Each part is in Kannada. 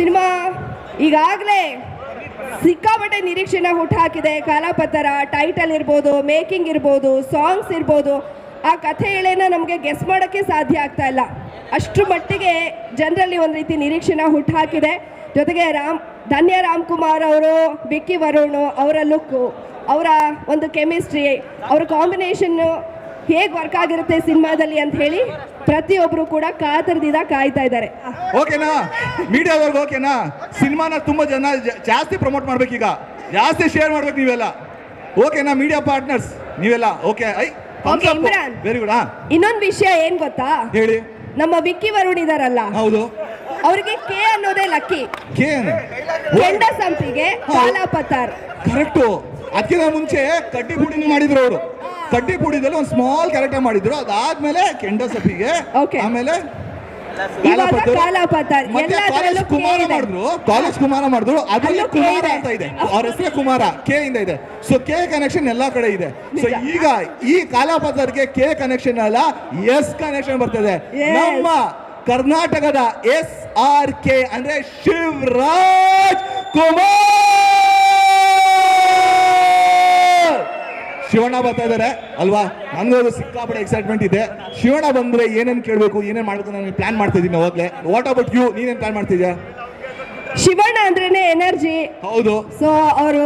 ಸಿನಿಮಾ ಈಗಾಗಲೇ ಸಿಕ್ಕಾಪಟ್ಟೆ ನಿರೀಕ್ಷೆನ ಹುಟ್ಟುಹಾಕಿದೆ ಕಲಾಪತ್ರ ಟೈಟಲ್ ಇರ್ಬೋದು ಮೇಕಿಂಗ್ ಇರ್ಬೋದು ಸಾಂಗ್ಸ್ ಇರ್ಬೋದು. ಆ ಕಥೆ ಎಳೆನ ನಮಗೆ ಗೆಸ್ ಮಾಡೋಕ್ಕೆ ಸಾಧ್ಯ ಆಗ್ತಾ ಇಲ್ಲ. ಅಷ್ಟರ ಮಟ್ಟಿಗೆ ಜನರಲ್ಲಿ ಒಂದು ರೀತಿ ನಿರೀಕ್ಷೆನ ಹುಟ್ಟುಹಾಕಿದೆ ಜೊತೆಗೆ ರಾಮ್, ಧನ್ಯ ರಾಮ್ಕುಮಾರ್ ಅವರು ಬಿಕ್ಕಿ ವರುಣ್ ಅವರ ಲುಕ್ಕು ಅವರ ಒಂದು ಕೆಮಿಸ್ಟ್ರಿ ಅವರ ಕಾಂಬಿನೇಷನ್ನು ಹೇಗೆ ವರ್ಕ್ ಆಗಿರುತ್ತೆ ಸಿನಿಮಾದಲ್ಲಿ ಅಂತ ಹೇಳಿ ಪ್ರತಿಯೊಬ್ರು ಕೂಡ ಕಾತರದಿಂದ ಕಾಯ್ತಾ ಇದ್ದಾರೆ. ಓಕೆನಾ? ಮೀಡಿಯಾದವ್ರಿಗೆ ಓಕೆನಾ? ಸಿನಿಮಾನ ತುಂಬಾ ಜನ ಜಾಸ್ತಿ ಪ್ರಮೋಟ್ ಮಾಡ್ಬೇಕೀಗ. ಜಾಸ್ತಿ ಶೇರ್ ಮಾಡ್ಬೇಕು ನೀವೆಲ್ಲ. ಓಕೆನಾ ಮೀಡಿಯಾ ಪಾರ್ಟ್ನರ್ಸ್ ನೀವೆಲ್ಲ? Okay I. ವೆರಿ ಗುಡ್ ಆ ಇನ್ನೊಂದು ವಿಷಯ ಏನ್ ಗೊತ್ತಾ? ಹೇಳಿ. ನಮ್ಮ ವಿಕ್ಕಿ ವರುಣ್ ಇದಾರಲ್ಲ. ಹೌದು. ಅವ್ರಿಗೆ ಕೆ ಅನ್ನೋದೇ ಲಕ್ಕಿ. ಕೆ ಕೆಂಡ ಸಂಪಿಗೆ ಕಾಲಾಪತಾರ್ ಕರೆಕ್ಟು ಅದಕ್ಕಿಂತ ಮುಂಚೆ ಕಡ್ಡಿ ಗುಡಿನ ಮಾಡಿದ್ರು ಅವರು. ಕಡ್ಡಿ ಪುಡಿದಲ್ಲಿ ಒಂದು ಸ್ಮಾಲ್ ಕ್ಯಾರೆಕ್ಟರ್ ಮಾಡಿದ್ರು. ಅದಾದ್ಮೇಲೆ ಕೆಂಡ. ಆಮೇಲೆ ಕಾಲೇಜ್ ಕುಮಾರ ಮಾಡಿದ್ರು. ಕಾಲೇಜ್ ಕುಮಾರ ಮಾಡಿದ್ರು. ಅದರಲ್ಲಿ ಕುಮಾರ ಇದೆ. ಅಂತ ಇದೆ. ಅವ್ರ ಹೆಸರೇ ಕುಮಾರ ಕೆ ಇಂದ ಇದೆ. ಸೊ ಕೆ ಕನೆಕ್ಷನ್ ಎಲ್ಲಾ ಕಡೆ ಇದೆ. ಸೊ ಈಗ ಈ ಕಾಲಾಪತ್ರಕ್ಕೆ ಕೆ ಕನೆಕ್ಷನ್ ಅಲ್ಲ ಎಸ್ ಕನೆಕ್ಷನ್ ಬರ್ತದೆ. ನಮ್ಮ ಕರ್ನಾಟಕದ ಎಸ್ ಆರ್ ಕೆ ಅಂದ್ರೆ ಶಿವರಾಜ್ ಕುಮಾರ್ ಶಿವಣ್ಣ ಬರ್ತಾ ಇದಾರೆ. ಅಲ್ವಾ? ನನಗೂ ಅದು ಸಿಕ್ಕಾಪಟ್ಟೆ ಎಕ್ಸೈಟ್ಮೆಂಟ್ ಇದೆ. ಶಿವಣ್ಣ ಬಂದ್ರೆ ಏನೇನ್ ಕೇಳಬೇಕು ಏನೇನ್ ಮಾಡ್ಬೇಕು ನಾನು ಪ್ಲಾನ್ ಮಾಡ್ತಾ ಇದ್ದೀನಿ ಅವಾಗಲೇ. ವಾಟ್ ಅಬೌಟ್ ಯು ನೀನೇನ್ ಪ್ಲಾನ್ ಮಾಡ್ತಿದ್ಯಾ? ಶಿವಣ್ಣ ಅಂದ್ರೇನೆ ಎನರ್ಜಿ ಹೌದು. ಸೊ ಅವರು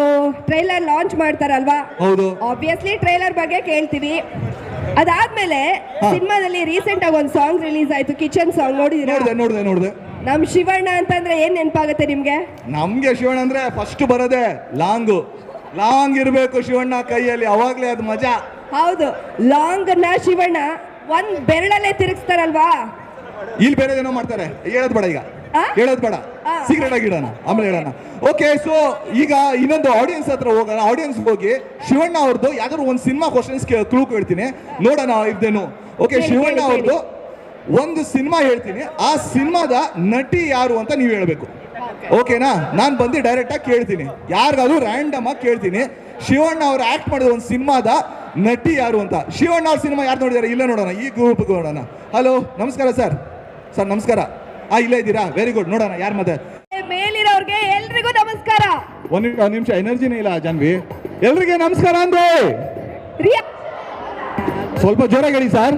ಟ್ರೈಲರ್ ಲಾಂಚ್ ಮಾಡ್ತಾರಲ್ವಾ? ಹೌದು. ಆಬ್ವಿಯಸ್ಲಿ ಟ್ರೈಲರ್ ಬಗ್ಗೆ ಕೇಳ್ತೀವಿ. ಅದಾದ್ಮೇಲೆ. ಸಿನಿಮಾದಲ್ಲಿ ರೀಸೆಂಟ್ ಆಗಿ ಒಂದು ಸಾಂಗ್ ರಿಲೀಸ್ ಆಯ್ತು ಕಿಚನ್ ಸಾಂಗ್ ನೋಡಿದಿರಾ? ನೋಡಿದೆ ನೋಡಿದೆ ನೋಡಿದೆ. ನಮ್ ಶಿವಣ್ಣ ಅಂತಂದ್ರೆ ಏನ್ ನೆನಪಾಗುತ್ತೆ ನಿಮ್ಗೆ? ನಮ್ಗೆ ಶಿವಣ್ಣ ಅಂದ್ರೆ ಫಸ್ಟ್ ಬರೋದೇ ಲಾಂಗು ಲಾಂಗ್ ಇರಬೇಕು ಶಿವಣ್ಣ ಕೈಯಲ್ಲಿ ಅವಾಗಲೇ ಅದು ಮಜಾ. ಹೌದು ಲಾಂಗ್ನ ಶಿವಣ್ಣ ಒಂದ್ ಬೆರಳಲ್ಲೇ ತಿರುಗಿಸ್ತಾರಲ್ವಾ? ಇಲ್ಲಿ ಬೇರೆ ಏನೋ ಮಾಡ್ತಾರೆ ಹೇಳೋದ್ ಬೇಡ ಈಗ. ಆ? ಹೇಳೋದ್ ಬೇಡ. ಆ. ಸೀಕ್ರೆಟ್ ಆಗಿ ಇಡೋಣ ಆಮೇಲೆ ಹೇಳೋಣ. ಓಕೆ ಸೊ ಈಗ ಇನ್ನೊಂದು ಆಡಿಯನ್ಸ್ ಹತ್ರ ಹೋಗೋಣ. ಆಡಿಯನ್ಸ್ ಹೋಗಿ ಶಿವಣ್ಣ ಅವ್ರದ್ದು ಯಾವ್ದಾದ್ರು ಒಂದು ಸಿನಿಮಾ ಕ್ವಶನ್ಸ್ ಕ್ಲೂ ಕೇಳ್ತೀನಿ ನೋಡೋಣ ಇದ್ದೇನು ಓಕೆ ಹೇಳಿ, ಶಿವಣ್ಣ ಹೇಳಿ, ಅವ್ರದ್ದು ಒಂದು ಸಿನಿಮಾ ಹೇಳ್ತೀನಿ. ಆ ಸಿನಿಮಾದ ನಟಿ ಯಾರು ಅಂತ ನೀವು ಹೇಳ್ಬೇಕು. ಓಕೆನಾ ನಾನು ಬಂದು ಡೈರೆಕ್ಟಾಗಿ ಕೇಳ್ತೀನಿ. ಯಾರಿಗಾದ್ರೂ ರ್ಯಾಂಡಮ್ ಆಗಿ ಕೇಳ್ತೀನಿ. ಶಿವಣ್ಣ ಅವ್ರು ಆಕ್ಟ್ ಮಾಡಿದ ಒಂದು ಸಿನಿಮಾದ ನಟಿ ಯಾರು ಅಂತ. ಶಿವಣ್ಣ ಅವ್ರ ಸಿನಿಮಾ ಯಾರು ನೋಡಿದಾರೆ? ಇಲ್ಲೇ ನೋಡೋಣ ಈ ಗ್ರೂಪ್ ನೋಡೋಣ. ಹಲೋ ನಮಸ್ಕಾರ ಸರ್ ಸರ್ ನಮಸ್ಕಾರ. ಆ ಇಲ್ಲೇ ಇದ್ದೀರಾ? ವೆರಿ ಗುಡ್ ನೋಡೋಣ ಯಾರು ಮತ್ತೆ ಮೇಲಿರೋರ್ಗೆ ಎಲ್ರಿಗೂ ನಮಸ್ಕಾರ. ಒಂದು ನಿಮಿಷ ಒಂದ್ ನಿಮಿಷ ಎನರ್ಜಿನೇ ಇಲ್ಲ ಜಾನ್ವಿ. ಎಲ್ರಿಗೆ ನಮಸ್ಕಾರ ಅಂದ್ರೆ? ಸ್ವಲ್ಪ ಜೋರಾಗಿ ಹೇಳಿ ಸರ್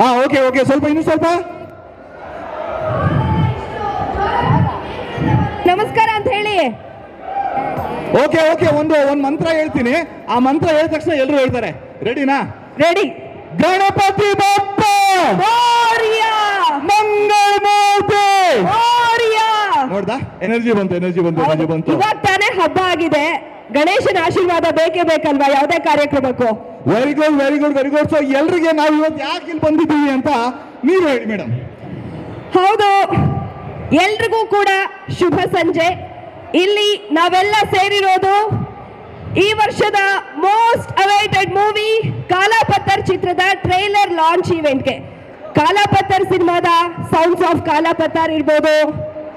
ಹಾ ಓಕೆ ಓಕೆ ಸ್ವಲ್ಪ ಇನ್ನು ಸ್ವಲ್ಪ? ನಮಸ್ಕಾರ ಅಂತ ಹೇಳಿ. ಓಕೆ ಓಕೆ ಒಂದು ಒಂದು ಮಂತ್ರ ಹೇಳ್ತೀನಿ. ಆ ಮಂತ್ರ ಹೇಳಿದ ತಕ್ಷಣ ಎಲ್ಲರೂ ಹೇಳ್ತಾರೆ. ರೆಡಿನಾ ರೆಡಿ ಗಣಪತಿ ಬಪ್ಪ! ಮಂಗಳ ಮೋರಿಯಾ ನೋಡ್ದಾ? ಎನರ್ಜಿ ಬಂತು ಎನರ್ಜಿ ಬಂತು ಎನರ್ಜಿ ಬಂತು. ಇವಾಗ ತಾನೇ ಹಬ್ಬ ಆಗಿದೆ. ಗಣೇಶನ ಆಶೀರ್ವಾದ ಬೇಕೇ ಬೇಕಲ್ವಾ ಯಾವುದೇ ಕಾರ್ಯಕ್ರಮಕ್ಕೂ? Very good very good very good so ಎಲ್ರಿಗೆ ನಾವು ಇವತ್ತು ಯಾಕೆ ಇಲ್ಲಿ ಬಂದಿದ್ದೀವಿ ಅಂತ ನೀವು ಹೇಳಿ ಮೇಡಮ್ ಹೌದು. ಎಲ್ರಿಗೂ ಕೂಡ ಶುಭ ಸಂಜೆ. ಇಲ್ಲಿ ನಾವೆಲ್ಲ ಸೇರಿರೋದು ಈ ವರ್ಷದ ಮೋಸ್ಟ್ ಅವೈಟೆಡ್ ಮೂವಿ ಕಾಲಾಪತ್ತರ್ ಚಿತ್ರದ ಟ್ರೈಲರ್ ಲಾಂಚ್ ಈವೆಂಟ್ಗೆ ಕಾಲಾಪತ್ತರ್ ಸಿನಿಮಾದ ಸೌಂಡ್ಸ್ ಆಫ್ ಕಾಲಾಪತ್ತರ್ ಇರ್ಬೋದು.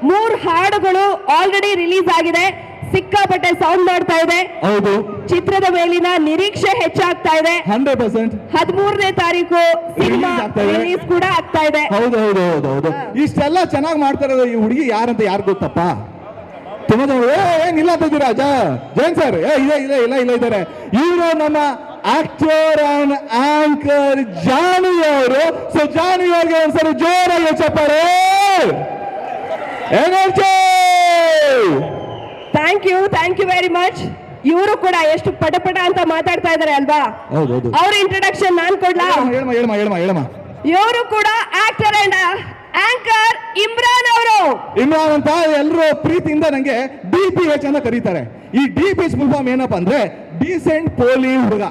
ಮೂರು ಹಾಡುಗಳು ಆಲ್ರೆಡಿ ರಿಲೀಸ್ ಆಗಿದೆ. ಸಿಕ್ಕಾಪಟ್ಟೆ ಸೌಂಡ್ ಮಾಡ್ತಾ ಇದೆ. ಹೌದು. ಚಿತ್ರದ ಮೇಲಿನ ನಿರೀಕ್ಷೆ ಹೆಚ್ಚಾಗ್ತಾ ಇದೆ. Hundred percent. ಹದಿಮೂರನೇ ತಾರೀಕು ಸಿನಿಮಾ ರಿಲೀಸ್ ಕೂಡ ಆಗ್ತಾ ಇದೆ. ಹೌದು ಹೌದು ಹೌದು ಹೌದು. ಇಷ್ಟೆಲ್ಲ ಚೆನ್ನಾಗಿ ಮಾಡ್ತಾ ಇರೋದು ಈ ಹುಡುಗಿ ಯಾರಂತ ಯಾರು ಗೊತ್ತಪ್ಪ? ತುಂಬಾ ಜನ ಏ ಏನ್ ಇಲ್ಲ ಅಂತಿದ್ದೀರಾ ಜೈನ್ ಸರ್ ಏ ಇದೆ ಇದೆ ಇಲ್ಲ ಇಲ್ಲ ಇದ್ದಾರೆ. ಇವರು ನಮ್ಮ ಆಕ್ಟರ್ ಅಂಡ್ ಆಂಕರ್ ಜಾನಿ ಅವರು. ಸೊ ಜಾನಿ ಅವ್ರಿಗೆ ಒಂದ್ಸರಿ ಜೋರಾಗಿ ಚಪ್ಪಾರೆ energy thank you thank you very much ಇವರು ಕೂಡ ಎಷ್ಟು ಪಟ ಪಟ ಅಂತ ಮಾತಾಡ್ತಾ ಇದಾರೆ ಅಲ್ವಾ? ಅವ್ರ ಇಂಟ್ರಡಕ್ಷನ್ ನಾನ್ ಕೊಡ್ಲಾ? ಹೇಳಮ್ಮ ಹೇಳಮ್ಮ ಹೇಳಮ್ಮ ಹೇಳಮ್ಮ ಇವರು ಕೂಡ ಆಕ್ಟರ್ ಅಂಡ್ ಆಂಕರ್ ಇಮ್ರಾನ್ ಅವರು. ಇಮ್ರಾನ್ ಅಂತ ಎಲ್ಲರೂ ಪ್ರೀತಿಯಿಂದ ನಂಗೆ ಡಿ ಪಿ ಎಚ್ ಅಂತ ಕರೀತಾರೆ. ಈ D P H full form ಏನಪ್ಪ ಅಂದ್ರೆ ಡೀಸೆಂಟ್ ಪೋಲಿ ಹುಡುಗ.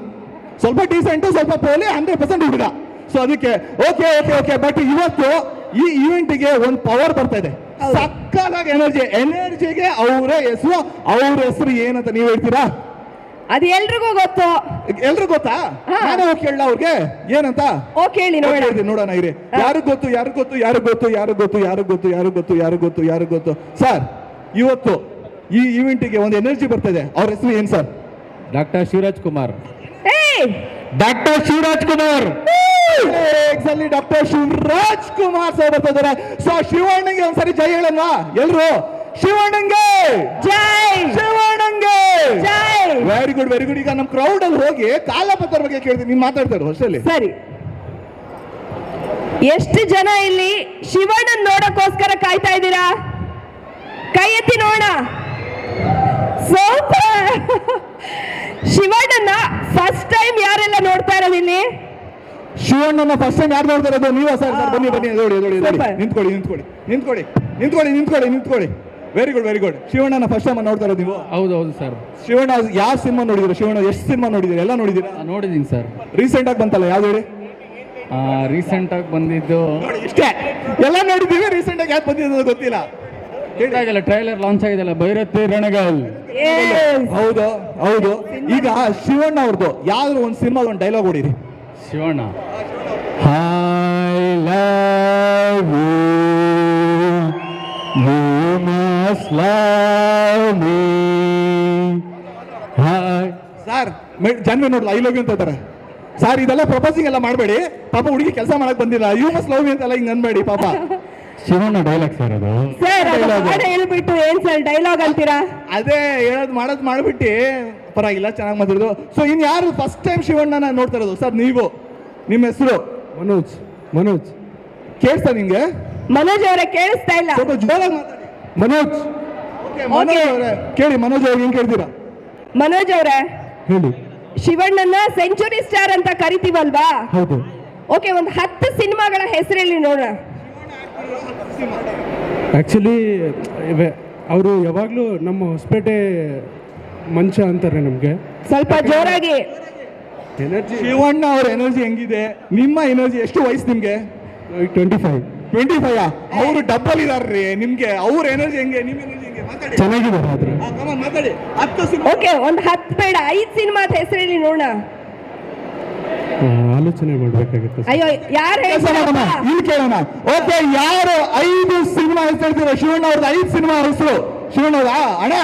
ಸ್ವಲ್ಪ ಡೀಸೆಂಟ್ ಸ್ವಲ್ಪ ಪೋಲಿ ಹಂಡ್ರೆಡ್ ಪರ್ಸೆಂಟ್ ಹುಡುಗ. ಸೊ ಅದಕ್ಕೆ ಓಕೆ ಓಕೆ ಓಕೆ ಬಟ್ ಇವತ್ತು ಈ ಇವೆಂಟ್ಗೆ ಒಂದು ಪವರ್ ಬರ್ತಾ ಇದೆ. ಹೌದು. ಸಕ್ಕದಾಗಿ ಎನರ್ಜಿ ಎನರ್ಜಿಗೆ ಅವರ ಹೆಸರು ಅವ್ರ ಹೆಸರು ಏನಂತ ನೀವು ಹೇಳ್ತೀರಾ? ಅದು ಎಲ್ರಿಗೂ ಗೊತ್ತು. ಎಲ್ರಿಗೂ ಗೊತ್ತಾ? ನಾನು ಹೋಗಿ ಕೇಳಲ್ಲ ಅವ್ರಿಗೆ? ಏನಂತ? ಓಕೆ ಹೇಳಿ ಓಕೆ, ನೋಡೋಣ ಹೇಳ್ತೀನಿ, ನೋಡೋಣ ಇರಿ. ಯಾರು ಗೊತ್ತು ಯಾರು ಗೊತ್ತು ಯಾರು ಗೊತ್ತು ಯಾರು ಗೊತ್ತು ಯಾರು ಗೊತ್ತು ಯಾರು ಗೊತ್ತು ಯಾರು ಗೊತ್ತು ಯಾರು ಗೊತ್ತು? ಸರ್ ಇವತ್ತು ಈ ಇವೆಂಟಿಗೆ ಒಂದು ಎನರ್ಜಿ ಬರ್ತದೆ. ಅವ್ರ ಹೆಸರು ಏನ್ ಸರ್ ಡಾಕ್ಟರ್ ಶಿವರಾಜ್ ಕುಮಾರ್. ಏಯ್! Doctor Shivaraj Kumar. Actually doctor Shivaraj Kumar sir ಬರ್ತಾ ಇದಾರೆ ಸೊ ಶಿವಣ್ಣಂಗೆ ಒಂದ್ಸರಿ ಜೈ ಹೇಳಮ್ಮ. ಎಲ್ರು? ಶಿವಣ್ಣಂಗೆ! ಜೈ! ಶಿವಣ್ಣಂಗೆ! ಜೈ! ವೆರಿ ಗುಡ್ ವೆರಿ ಗುಡ್ ಈಗ ನಮ್ಮ ಕ್ರೌಡ್ ಅಲ್ಲಿ ಹೋಗಿ ಕಾಲಪತ್ರ ಬಗ್ಗೆ ಕೇಳ್ತೀನಿ. ನೀವು ಮಾತಾಡ್ತಾರೆ ಹೊಸಲ್ಲಿ ಸರಿ. ಎಷ್ಟು ಜನ ಇಲ್ಲಿ ಶಿವಣ್ಣನ್ ನೋಡಕ್ಕೋಸ್ಕರ ಕಾಯ್ತಾ ಇದ್ದೀರಾ? ಕೈ ಎತ್ತಿ ನೋಡ ಸೂಪರ್. ಶಿವಣ್ಣನ ಫಸ್ಟ್ ಟೈಮ್ ಯಾರೆಲ್ಲ ನೋಡ್ತಾ ಇರೋದು ಇಲ್ಲಿ? ಶಿವಣ್ಣನ ಫಸ್ಟ್ ಟೈಮ್ ಯಾರು ನೋಡ್ತಾ ಇರೋದು? ನೀವ ಸರ್ ಸರ್ ಬನ್ನಿ ಬನ್ನಿ ನೋಡಿ ನೋಡಿ. ನಿಂತ್ಕೊಳ್ಳಿ ನಿಂತ್ಕೊಳ್ಳಿ ನಿಂತ್ಕೊಳ್ಳಿ ನಿಂತ್ಕೊಳ್ಳಿ ನಿಂತ್ಕೊಳ್ಳಿ ನಿಂತ್ಕೊಳ್ಳಿ. ವೆರಿ ಗುಡ್ ವೆರಿ ಗುಡ್ ಶಿವಣ್ಣನ ಫಸ್ಟ್ ಟೈಮ್ ನೋಡ್ತಾ ಇರೋದು ನೀವು? ಹೌದು ಹೌದು ಸರ್. ಶಿವಣ್ಣ ಯಾವ ಸಿನಿಮಾ ನೋಡಿದ್ರು? ಶಿವಣ್ಣ ಎಷ್ಟು ಸಿನಿಮಾ ನೋಡಿದಿರ? ಎಲ್ಲ ನೋಡಿದೀರಾ? ನೋಡಿದೀನಿ ಸರ್. ರೀಸೆಂಟ್ ಆಗಿ ಬಂತಲ್ಲ ಯಾವ್ದು ಹೇಳಿ? ರೀಸೆಂಟಾಗಿ ಬಂದಿದ್ದು ನೋಡಿ ಇಷ್ಟೇ. ಎಲ್ಲ ನೋಡಿದ್ದೀವಿ ರೀಸೆಂಟ್ ಆಗಿ ಯಾಕೆ ಬಂದಿದ್ದು ಗೊತ್ತಿಲ್ಲ. ಆಗಿಲ್ಲ ಟ್ರೈಲರ್ ಲಾಂಚ್ ಆಗಿದೆಲ್ಲ ಭೈರತಿ ರಣಗಲ್. ಹೌದು ಹೌದು. ಈಗ ಶಿವಣ್ಣ ಅವ್ರದ್ದು ಯಾವ್ದು ಒಂದು ಸಿನಿಮಾ ಒಂದು dialogue ಹೊಡಿರಿ Shivanna hi love you must love me hi sir ಜನ್ಮೆ ನೋಡ್ಲ ಐ ಲವ್ ಯು ಅಂತ ಇದ್ದಾರೆ ಸರ್ ಇದೆಲ್ಲ ಪ್ರಪೋಸಿಂಗ್ ಎಲ್ಲ ಮಾಡಬೇಡಿ. ಪಾಪ ಹುಡುಗಿ ಕೆಲಸ ಮಾಡಕ್ ಬಂದಿಲ್ಲ. ಯು ಮಸ್ ಲವ್ ಯು ಅಂತೆಲ್ಲ ಹಿಂಗ್ ಅನ್ಬೇಡಿ ಪಾಪ. ಶಿವಣ್ಣ ಡೈಲಾಗ್ ಸರ್ ಅದು. ಸರ್ ಅದು Dialogue. ಹಾಡು ಹೇಳ್ಬಿಟ್ಟು ಏನ್ ಸರ್ ಡೈಲಾಗ್ ಅಂತೀರಾ? ಅದೇ ಹೇಳೋದು ಮಾಡೋದು ಮಾಡ್ಬಿಟ್ಟು. ಪರವಾಗಿಲ್ಲ ಚೆನ್ನಾಗಿ ಮಾತಾಡೋದು. ಸೊ ಇನ್ ಯಾರು ಫಸ್ಟ್ ಟೈಮ್ ಶಿವಣ್ಣನ ನೋಡ್ತಾ ಇರೋದು? ಸರ್ ನೀವು. ನಿಮ್ಮ ಹೆಸರು? ಮನೋಜ್ ಮನೋಜ್. ಕೇಳ್ತಾ ನಿಂಗೆ? ಮನೋಜ್ ಅವರೇ ಕೇಳಿಸ್ತಾ ಇಲ್ಲ. ಸ್ವಲ್ಪ ಜೋರಾಗಿ ಮಾತಾಡಿ. ಮನೋಜ್. Okay, ಮನೋಜ್ ಅವರೇ. ಕೇಳಿ ಮನೋಜ್ ಅವ್ರಿಗೆ ಹೆಂಗ್ ಕೇಳ್ತೀರಾ? ಮನೋಜ್ ಅವರೇ ಹೇಳಿ. ಶಿವಣ್ಣನ ಸೆಂಚುರಿ ಸ್ಟಾರ್ ಅಂತ ಕರಿತೀವಲ್ವಾ? ಹೌದು. ಓಕೆ ಒಂದು ಹತ್ತು ಸಿನಿಮಾಗಳ ಹೆಸರಲ್ಲಿ ನೋಡೋಣ. ಆ್ಯಕ್ಚುಲಿ ಅವರು ಯಾವಾಗಲೂ ನಮ್ಮ ಹೊಸಪೇಟೆ ಮಂಚ ಅಂತಾರೆ ನಮಗೆ. ಸ್ವಲ್ಪ ಜೋರಾಗಿ. ಎನರ್ಜಿ ಶಿವಣ್ಣ ಅವ್ರ ಎನರ್ಜಿ ಹೆಂಗಿದೆ? ನಿಮ್ಮ ಎನರ್ಜಿ ಎಷ್ಟು ವಯಸ್ಸು ನಿಮಗೆ? ಟ್ವೆಂಟಿ ಫೈವ್ ಟ್ವೆಂಟಿ ಫೈವ್ ಅವರು ಡಬ್ಬಲ್ ಇದಾರ್ರಿ ನಿಮಗೆ. ಅವ್ರ ಎನರ್ಜಿ ಹೆಂಗೆ ನಿಮ್ಮ ಎನರ್ಜಿ ಹೆಂಗೆ? ಮಾತಾಡಿ. ಚೆನ್ನಾಗಿದ್ದಾರೆ ಆದರೆ ಆ, come ಮಾತಾಡಿ. ಹತ್ತು ಸಿನಿಮಾ. ಓಕೆ ಒಂದು ಹತ್ತು ಬೇಡ ಐದು ಸಿನಿಮಾದ ಹೆಸರಲ್ಲಿ ನೋಡೋಣ. ಆಲೋಚನೆ ಮಾಡಬೇಕಾಗುತ್ತೆ ಅಯ್ಯೋ ಯಾರು ಇಲ್ಲಿ ಕೇಳೋಣ. ಓಕೆ ಯಾರು ಐದು ಸಿನಿಮಾ ಹೆಸರು ಇರ್ತೀರ ಶಿವಣ್ಣ ಅವ್ರದ್ದು ಐದು ಸಿನಿಮಾ ಹೆಸರು. ಶಿವಣ್ಣ ಅವ್ರ ಅಣ್ಣ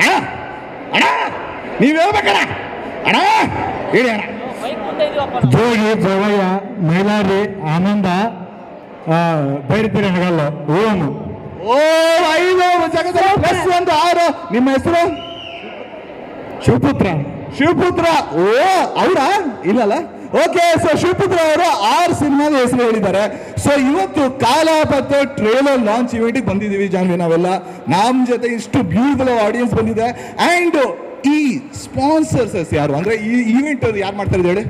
ಅಣ್ಣ ಅಣ್ಣ ನೀವ್ ಹೇಳ್ಬೇಕಣ್ಣ. ಅಣ್ಣ ಹೇಳಿ ಅಣ್ಣ. ಜೋಗಿ ಜವಯ್ಯ ಮೈಲಾರಿ ಆನಂದ ಭೈರತಿ ಹಣಗಲ್ಲ ಓನು. ಓ ಐದು ಜಗದ ಪ್ಲಸ್ ಒಂದು ಆರು. ನಿಮ್ಮ ಹೆಸರು? ಶಿವಪುತ್ರ. ಶಿವಪುತ್ರ. ಓ ಅವರ? ಇಲ್ಲಲ್ಲ? ಓಕೆ ಸೊ ಶಿವಪುತ್ರ ಅವರು ಆರು ಸಿನಿಮಾದ ಹೆಸರು ಹೇಳಿದ್ದಾರೆ. ಸೊ ಇವತ್ತು ಕಾಲಾಪತ್ತ ಟ್ರೇಲರ್ ಲಾಂಚ್ ಇವೆಂಟಿಗೆ ಬಂದಿದ್ದೀವಿ ಜಾನ್ವಿ ನಾವೆಲ್ಲ. ನಮ್ಮ ಜೊತೆ ಇಷ್ಟು ಬ್ಯೂಟಿಫುಲ್ ಆಡಿಯನ್ಸ್ ಬಂದಿದೆ. ಅಂಡ್ ಈ ಸ್ಪಾನ್ಸರ್ಸ್ ಯಾರು? ಅಂದ್ರೆ ಈ ಈವೆಂಟ್ ಯಾರು ಮಾಡ್ತಾರೆ ಹೇಳಿ?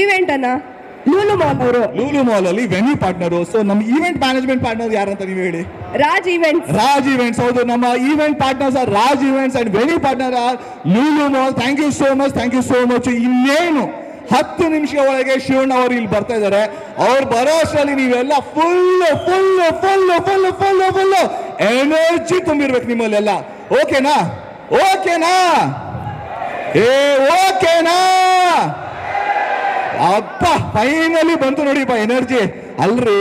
ಈವೆಂಟ್ ಅನ್ನ ಲೂಲು ಮಾಲ್ ಅವರು. ಲೂಲು ಮಾಲ್ ಅಲ್ಲಿ ವೆನ್ಯೂ ಪಾರ್ಟ್ನರ್ ಸೊ ನಮ್ಮ ಈವೆಂಟ್ ಮ್ಯಾನೇಜ್ಮೆಂಟ್ ಪಾರ್ಟ್ನರ್ ಅಂತ ನೀವು ಹೇಳಿ. ರಾಜ್ ಈವೆಂಟ್ ರಾಜ್ ಇವೆಂಟ್ಸ್ ಹೌದು. ನಮ್ಮ event partners are Raj events and venue partner are Lulu mall. Thank you so much thank you so much ಇನ್ನೇನು ಹತ್ತು ನಿಮಿಷ ಒಳಗೆ ಶಿವಣ್ಣ ಅವರು ಇಲ್ಲಿ ಬರ್ತಾ ಇದ್ದಾರೆ. ಅವ್ರು ಬರೋ ಅಷ್ಟರಲ್ಲಿ ನೀವೆಲ್ಲ full full full full full full energy ತುಂಬಿರ್ಬೇಕು ನಿಮ್ಮಲ್ಲೆಲ್ಲ. ಓಕೆನಾ ಓಕೆನಾ ಏ ಓಕೆನಾ ಅಪ್ಪ ಫೈನಲಿ ಬಂತು ನೋಡಿಪ್ಪ ಎನರ್ಜಿ ಅಲ್ರಿ,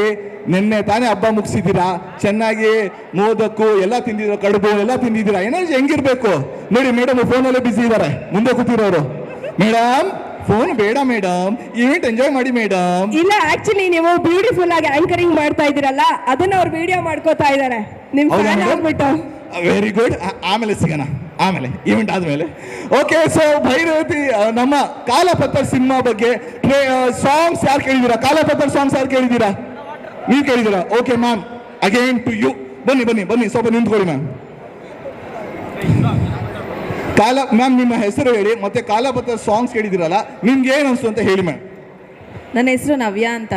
ನಿನ್ನೆ ತಾನೇ ಹಬ್ಬ ಮುಗಿಸಿದ್ದೀರಾ? ಚೆನ್ನಾಗಿ ಮೋದಕ್ಕು ಎಲ್ಲ ತಿಂದಿದ್ದೀರಾ? ಕಡುಬು ಎಲ್ಲ ತಿಂದಿದ್ದೀರಾ? ಎನರ್ಜಿ ಹೆಂಗಿರ್ಬೇಕು? ನೋಡಿ ಮೇಡಮ್ ಫೋನಲ್ಲೇ ಬಿಸಿ ಇದ್ದಾರೆ ಮುಂದೆ ಕೂತಿರೋರು. ಮೇಡಮ್ ಫೋನ್ ಬೇಡ ಮೇಡಮ್ ಈವೆಂಟ್ ಎಂಜಾಯ್ ಮಾಡಿ ಮೇಡಮ್ ಇಲ್ಲ ಆಕ್ಚುಲಿ ನೀವು ಬ್ಯೂಟಿಫುಲ್ ಆಗಿ ಆಂಕರಿಂಗ್ ಮಾಡ್ತಾ ಇದ್ದೀರಲ್ಲ ಅದನ್ನ ಅವ್ರು ವಿಡಿಯೋ ಮಾಡ್ಕೋತಾ ಇದ್ದಾರೆ. ನಿಮ್ ಹೌದಾ ಫ್ಯಾನ್ madam? ಆಗ್ಬಿಟ್ಟು. ವೆರಿ ಗುಡ್ ಆಮೇಲೆ ಸಿಗೋಣ. ಆಮೇಲೆ ಈವೆಂಟ್ ಆದ್ಮೇಲೆ. ಓಕೆ ಸೊ ಭೈರವತಿ ಆ, ನಮ್ಮ ಕಾಲಪತ್ರ ಸಿನಿಮಾ ಬಗ್ಗೆ ಸಾಂಗ್ಸ್ ಯಾರು ಕೇಳಿದ್ದೀರಾ ಕಾಲಪತ್ರ ಸಾಂಗ್ಸ್ ಯಾರು ಕೇಳಿದ್ದೀರಾ ನೀವು ಕೇಳಿದ್ದೀರಾ okay ma'am again to you ಬನ್ನಿ ಬನ್ನಿ ಬನ್ನಿ. ಸ್ವಲ್ಪ ನಿಂತ್ಕೊಳ್ಳಿ ಮ್ಯಾಮ್ ಕಾಲ ಮ್ಯಾಮ್ ನಿಮ್ಮ ಹೆಸರು ಹೇಳಿ ಮತ್ತೆ ಕಾಲಬದ್ಧ ಸಾಂಗ್ಸ್ ಕೇಳಿದಿರಲ್ಲ ನಿಮ್ಗೆ ಏನು ಅನ್ಸ್ತು ಅಂತ ಹೇಳಿ ಮ್ಯಾಮ್ ನನ್ನ ಹೆಸರು ನವ್ಯ ಅಂತ.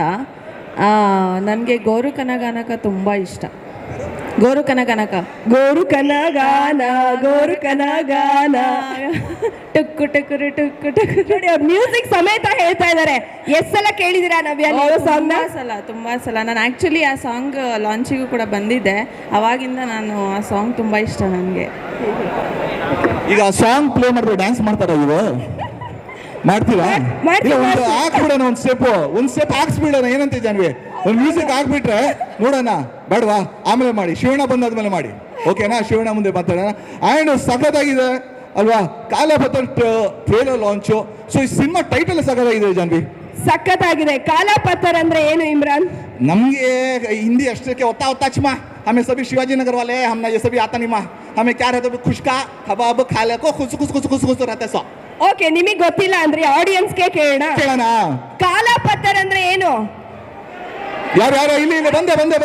ನನಗೆ ಗೋರು ಕನಗಾನಕ ತುಂಬ ಇಷ್ಟ. ಗೋರು ಕನಗನಕ ಗೋರು ಕನಗಾನ ಗೋರು ಕನಗಾನ ಟುಕ್ಕು ಟುಕ್ಕುರು ಟುಕ್ಕು ಟುಕ್ಕು. ನೋಡಿ ಅವ್ರು ಮ್ಯೂಸಿಕ್ ಸಮೇತ ಹೇಳ್ತಾ ಇದ್ದಾರೆ ಎಷ್ಟ್ ಸಲ ಕೇಳಿದಿರಾ ನವ್ಯ ನೀವು ಸಾಂಗ್ ತುಂಬ ಸಲ ತುಂಬ ಸಲ. ನಾನು ಆ್ಯಕ್ಚುಲಿ ಆ ಸಾಂಗ್ ಲಾಂಚಿಗೂ ಕೂಡ ಬಂದಿದ್ದೆ. ಅವಾಗಿಂದ ನಾನು ಆ ಸಾಂಗ್ ತುಂಬ ಇಷ್ಟ ನನಗೆ. ಈಗ ಸಾಂಗ್ ಪ್ಲೇ ಮಾಡಿದ್ರೆ ಡ್ಯಾನ್ಸ್ ಮಾಡ್ತಾರ ಇವು ಮಾಡ್ತೀವಾ ಇಲ್ಲ ಹಾಕ್ಬಿಡೋಣ ಒಂದು ಸ್ಟೆಪ್ ಒಂದು ಸ್ಟೆಪ್ ಹಾಕ್ಸ್ಬಿಡೋಣ ಏನಂತ ಜನ್ವಿ? ಒಂದು ಮ್ಯೂಸಿಕ್ ಹಾಕ್ಬಿಟ್ರೆ ನೋಡೋಣ ಬೇಡವಾ? ಆಮೇಲೆ ಮಾಡಿ ಶಿವಣ್ಣ ಬಂದಾದ್ಮೇಲೆ ಮಾಡಿ. ಓಕೆನಾ ಶಿವಣ್ಣ ಮುಂದೆ ಮಾತಾಡೋಣ. ಆ್ಯಂಡ್ ಸಖತ್ತಾಗಿದೆ ಅಲ್ವಾ? ಕಾಲ ಟ್ರೇಲರ್ ಲಾಂಚು ಸೊ ಈ ಸಿನಿಮಾ ಟೈಟಲ್ ಸಖತ್ತಾಗಿದೆ ಜನ್ವಿ. ಸಖತ್ತಾಗಿದೆ. ಕಾಲ ಪತ್ತರ್ ಅಂದ್ರೆ ಏನು ಇಮ್ರಾನ್? ನಮಗೆ ಹಿಂದಿ ಅಷ್ಟಕ್ಕೆ ಒತ್ತಾ ಒತ್ತಾಚ್ಮಾ हमें सभी शिवाजी नगर वाले हमने ये सभी आता नहीं माँ हमें क्या रहता है खुशका कबाब खा ले को खुश खुश खुश खुश खुश रहते सो ಓಕೆ ನಿಮಗೆ ಗೊತ್ತಿಲ್ಲ ಅಂದ್ರೆ ಆಡಿಯನ್ಸ್ಗೆ ಕೇಳೋಣ ಕೇಳೋಣ ಕಾಲಾಪತ್ತರ್ ಅಂದ್ರೆ ಏನು ಯಾರು ಯಾರು ಇಲ್ಲಿ ಇಲ್ಲಿ ಬಂದೆ ಬಂದೆ ಬಂದೆ